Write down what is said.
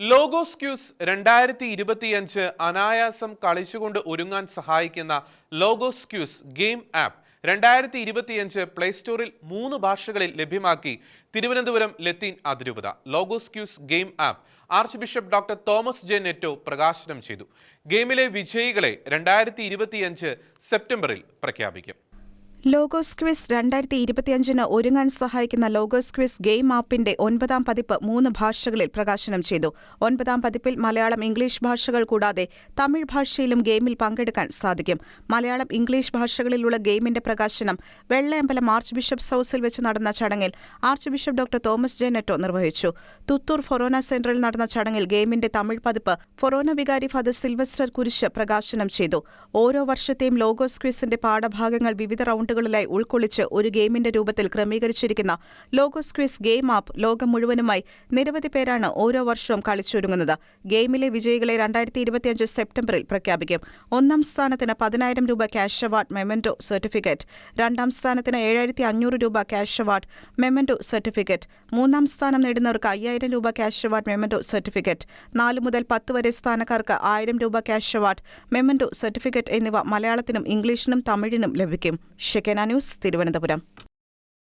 Logos quiz രണ്ടായിരത്തി ഇരുപത്തിയഞ്ച് അനായാസം കളിച്ചുകൊണ്ട് ഒരുങ്ങാൻ സഹായിക്കുന്ന ലോഗോസ് ക്യൂസ് ഗെയിം ആപ്പ് രണ്ടായിരത്തി ഇരുപത്തിയഞ്ച് പ്ലേ സ്റ്റോറിൽ മൂന്ന് ഭാഷകളിൽ ലഭ്യമാക്കി തിരുവനന്തപുരം ലത്തീൻ അതിരൂപത. Logos quiz game app archbishop doctor Thomas J Netto പ്രകാശനം ചെയ്തു. ഗെയിമിലെ വിജയികളെ രണ്ടായിരത്തി സെപ്റ്റംബറിൽ പ്രഖ്യാപിക്കും. ലോഗോസ് ക്വിസ് രണ്ടായിരത്തി ഇരുപത്തിയഞ്ചിന് ഒരുങ്ങാൻ സഹായിക്കുന്ന ലോഗോസ് ക്വിസ് ഗെയിം ആപ്പിന്റെ ഒൻപതാം പതിപ്പ് മൂന്ന് ഭാഷകളിൽ പ്രകാശനം ചെയ്തു. ഒൻപതാം പതിപ്പിൽ മലയാളം ഇംഗ്ലീഷ് ഭാഷകൾ കൂടാതെ തമിഴ് ഭാഷയിലും ഗെയിമിൽ പങ്കെടുക്കാൻ സാധിക്കും. മലയാളം ഇംഗ്ലീഷ് ഭാഷകളിലുള്ള ഗെയിമിന്റെ പ്രകാശനം വെള്ളയമ്പലം ആർച്ച് ബിഷപ്പ് ഹൌസിൽ വെച്ച് നടന്ന ചടങ്ങിൽ archbishop doctor Thomas J Netto നിർവഹിച്ചു. തുത്തൂർ ഫൊറോന സെന്ററിൽ നടന്ന ചടങ്ങിൽ ഗെയിമിന്റെ തമിഴ് പതിപ്പ് ഫൊറോന വികാരി ഫാദർ സിൽവസ്റ്റർ കുരിശ് പ്രകാശനം ചെയ്തു. ഓരോ വർഷത്തെയും ലോഗോസ് ക്വിസിന്റെ പാഠഭാഗങ്ങൾ വിവിധ റൗണ്ടുകളിലായി ഉൾക്കൊള്ളിച്ച് ഒരു ഗെയിമിന്റെ രൂപത്തിൽ ക്രമീകരിച്ചിരിക്കുന്ന ലോഗോസ് ക്വിസ് ഗെയിം ആപ്പ് ലോകം മുഴുവനുമായി നിരവധി പേരാണ് ഓരോ വർഷവും കളിച്ചൊരുങ്ങുന്നത്. ഗെയിമിലെ വിജയികളെ രണ്ടായിരത്തി ഇരുപത്തിയഞ്ച് സെപ്റ്റംബറിൽ പ്രഖ്യാപിക്കും. ഒന്നാം സ്ഥാനത്തിന് പതിനായിരം രൂപ ക്യാഷ് അവാർഡ് മെമന്റോ സർട്ടിഫിക്കറ്റ്. രണ്ടാം സ്ഥാനത്തിന് ഏഴായിരത്തി അഞ്ഞൂറ് രൂപ ക്യാഷ് അവാർഡ് മെമന്റോ സർട്ടിഫിക്കറ്റ്. മൂന്നാം സ്ഥാനം നേടുന്നവർക്ക് അയ്യായിരം രൂപ ക്യാഷ് അവാർഡ് മെമന്റോ സർട്ടിഫിക്കറ്റ്. നാല് മുതൽ പത്ത് വരെ സ്ഥാനക്കാർക്ക് ആയിരം രൂപ ക്യാഷ് അവാർഡ് മെമന്റോ സർട്ടിഫിക്കറ്റ് എന്നിവ മലയാളത്തിനും ഇംഗ്ലീഷിനും തമിഴിനും ലഭിക്കും. ന്യൂസ് തിരുവനന്തപുരം